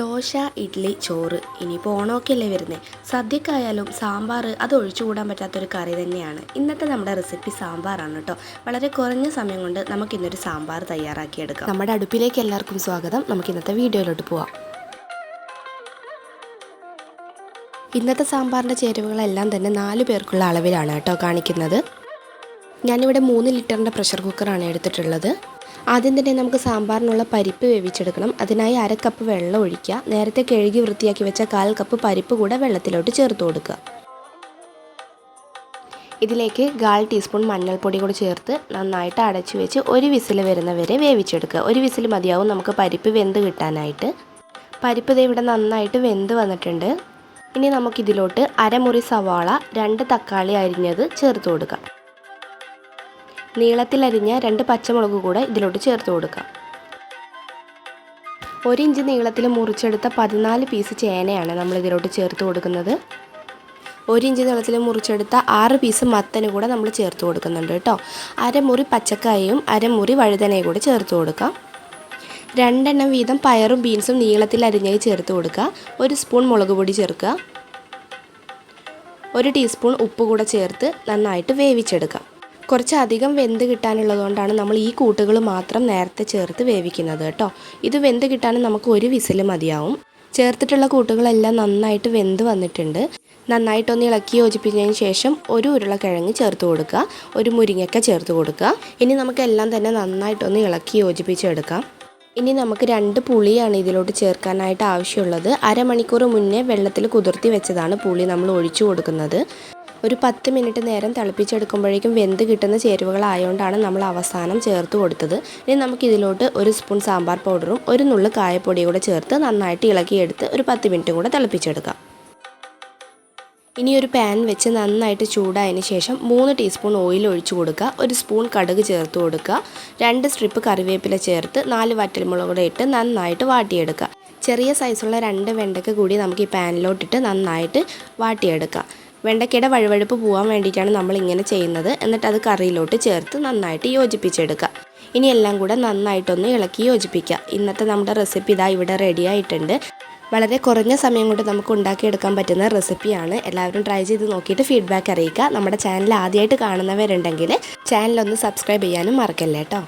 ദോശ ഇഡ്ഡലി ചോറ്. ഇനിയിപ്പോൾ ഓണമൊക്കെ അല്ലേ വരുന്നത് സദ്യക്കായാലും സാമ്പാർ അത് ഒഴിച്ചുകൂടാൻ പറ്റാത്തൊരു കറി തന്നെയാണ്. ഇന്നത്തെ നമ്മുടെ റെസിപ്പി സാമ്പാറാണ് കേട്ടോ വളരെ കുറഞ്ഞ സമയം കൊണ്ട് നമുക്ക് ഇന്നൊരു സാമ്പാർ തയ്യാറാക്കിയെടുക്കാം. നമ്മുടെ അടുപ്പിലേക്ക് എല്ലാവർക്കും സ്വാഗതം. നമുക്ക് ഇന്നത്തെ വീഡിയോയിലോട്ട് പോവാം. ഇന്നത്തെ സാമ്പാറിന്റെ ചേരുവകളെല്ലാം തന്നെ നാല് പേർക്കുള്ള അളവിലാണ് കേട്ടോ കാണിക്കുന്നത്. ഞാനിവിടെ മൂന്ന് ലിറ്ററിന്റെ പ്രഷർ കുക്കറാണ് എടുത്തിട്ടുള്ളത്. ആദ്യം തന്നെ നമുക്ക് സാമ്പാറിനുള്ള പരിപ്പ് വേവിച്ചെടുക്കണം. അതിനായി അര കപ്പ് വെള്ളം ഒഴിക്കുക. നേരത്തെ കഴുകി വൃത്തിയാക്കി വെച്ച കാൽ കപ്പ് പരിപ്പ് കൂടെ വെള്ളത്തിലോട്ട് ചേർത്ത് കൊടുക്കുക. ഇതിലേക്ക് കാൽ ടീസ്പൂൺ മഞ്ഞൾപ്പൊടി കൂടി ചേർത്ത് നന്നായിട്ട് അടച്ചു വെച്ച് ഒരു വിസിൽ വരുന്നവരെ വേവിച്ചെടുക്കുക. ഒരു വിസിൽ മതിയാവും നമുക്ക് പരിപ്പ് വെന്ത് കിട്ടാനായിട്ട്. പരിപ്പ് ദേ ഇവിടെ നന്നായിട്ട് വെന്ത് വന്നിട്ടുണ്ട്. ഇനി നമുക്കിതിലോട്ട് അരമുറി സവാള രണ്ട് തക്കാളി അരിഞ്ഞത് ചേർത്ത് കൊടുക്കാം. നീളത്തിലരിഞ്ഞ രണ്ട് പച്ചമുളക് കൂടെ ഇതിലോട്ട് ചേർത്ത് കൊടുക്കാം. ഒരു ഇഞ്ച് നീളത്തിൽ മുറിച്ചെടുത്ത പതിനാല് പീസ് ചേനയാണ് നമ്മൾ ഇതിലോട്ട് ചേർത്ത് കൊടുക്കുന്നത്. ഒരു ഇഞ്ച് നീളത്തിൽ മുറിച്ചെടുത്ത ആറ് പീസ് മത്തന് കൂടെ നമ്മൾ ചേർത്ത് കൊടുക്കുന്നുണ്ട് കേട്ടോ. അരമുറി പച്ചക്കായയും അരമുറി വഴുതനയും കൂടെ ചേർത്ത് കൊടുക്കാം. രണ്ടെണ്ണം വീതം പയറും ബീൻസും നീളത്തിൽ അരിഞ്ഞായി ചേർത്ത് കൊടുക്കുക. ഒരു സ്പൂൺ മുളക് പൊടി ചേർക്കുക. ഒരു ടീസ്പൂൺ ഉപ്പ് കൂടെ ചേർത്ത് നന്നായിട്ട് വേവിച്ചെടുക്കാം. കുറച്ച് അധികം വെന്ത് കിട്ടാനുള്ളതുകൊണ്ടാണ് നമ്മൾ ഈ കൂട്ടുകൾ മാത്രം നേരത്തെ ചേർത്ത് വേവിക്കുന്നത് കേട്ടോ. ഇത് വെന്ത് കിട്ടാനും നമുക്ക് ഒരു വിസിൽ മതിയാവും. ചേർത്തിട്ടുള്ള കൂട്ടുകളെല്ലാം നന്നായിട്ട് വെന്ത് വന്നിട്ടുണ്ട്. നന്നായിട്ടൊന്ന് ഇളക്കി യോജിപ്പിച്ചതിന് ശേഷം ഒരു ഉരുളക്കിഴങ്ങ് ചേർത്ത് കൊടുക്കുക. ഒരു മുരിങ്ങയ്ക്ക ചേർത്ത് കൊടുക്കുക. ഇനി നമുക്കെല്ലാം തന്നെ നന്നായിട്ടൊന്ന് ഇളക്കി യോജിപ്പിച്ചെടുക്കാം. ഇനി നമുക്ക് രണ്ട് പുളിയാണ് ഇതിലോട്ട് ചേർക്കാനായിട്ട് ആവശ്യമുള്ളത്. അരമണിക്കൂർ മുന്നേ വെള്ളത്തിൽ കുതിർത്തി വെച്ചതാണ് പുളി നമ്മൾ ഒഴിച്ചു കൊടുക്കുന്നത്. ഒരു പത്ത് മിനിറ്റ് നേരം തിളപ്പിച്ചെടുക്കുമ്പോഴേക്കും വെന്ത് കിട്ടുന്ന ചേരുവകളായതുകൊണ്ടാണ് നമ്മൾ അവസാനം ചേർത്ത് കൊടുത്തത്. ഇനി നമുക്ക് ഇതിലോട്ട് ഒരു സ്പൂൺ സാമ്പാർ പൗഡറും ഒരു നുള്ളു കായപ്പൊടിയും കൂടെ ചേർത്ത് നന്നായിട്ട് ഇളക്കിയെടുത്ത് ഒരു പത്ത് മിനിറ്റും കൂടെ തിളപ്പിച്ചെടുക്കാം. ഇനി ഒരു പാൻ വെച്ച് നന്നായിട്ട് ചൂടായതിന് ശേഷം മൂന്ന് ടീസ്പൂൺ ഓയിൽ ഒഴിച്ചു കൊടുക്കുക. ഒരു സ്പൂൺ കടുക് ചേർത്ത് കൊടുക്കുക. രണ്ട് സ്ട്രിപ്പ് കറിവേപ്പില ചേർത്ത് നാല് വറ്റൽമുളക് കൂടെ ഇട്ട് നന്നായിട്ട് വാട്ടിയെടുക്കുക. ചെറിയ സൈസുള്ള രണ്ട് വെണ്ടയ്ക്ക കൂടി നമുക്ക് ഈ പാനിലോട്ടിട്ട് നന്നായിട്ട് വാട്ടിയെടുക്കാം. വെണ്ടയ്ക്കയുടെ വഴുവഴുപ്പ് പോകാൻ വേണ്ടിയിട്ടാണ് നമ്മൾ ഇങ്ങനെ ചെയ്യുന്നത്. എന്നിട്ട് അത് കറിയിലോട്ട് ചേർത്ത് നന്നായിട്ട് യോജിപ്പിച്ചെടുക്കുക. ഇനി എല്ലാം കൂടെ നന്നായിട്ടൊന്ന് ഇളക്കി യോജിപ്പിക്കുക. ഇന്നത്തെ നമ്മുടെ റെസിപ്പി ഇതാ ഇവിടെ റെഡി ആയിട്ടുണ്ട്. വളരെ കുറഞ്ഞ സമയം കൊണ്ട് നമുക്ക് ഉണ്ടാക്കിയെടുക്കാൻ പറ്റുന്ന റെസിപ്പിയാണ്. എല്ലാവരും ട്രൈ ചെയ്ത് നോക്കിയിട്ട് ഫീഡ്ബാക്ക് അറിയിക്കുക. നമ്മുടെ ചാനൽ ആദ്യമായിട്ട് കാണുന്നവരുണ്ടെങ്കിൽ ചാനലൊന്ന് സബ്സ്ക്രൈബ് ചെയ്യാനും മറക്കല്ലേ കേട്ടോ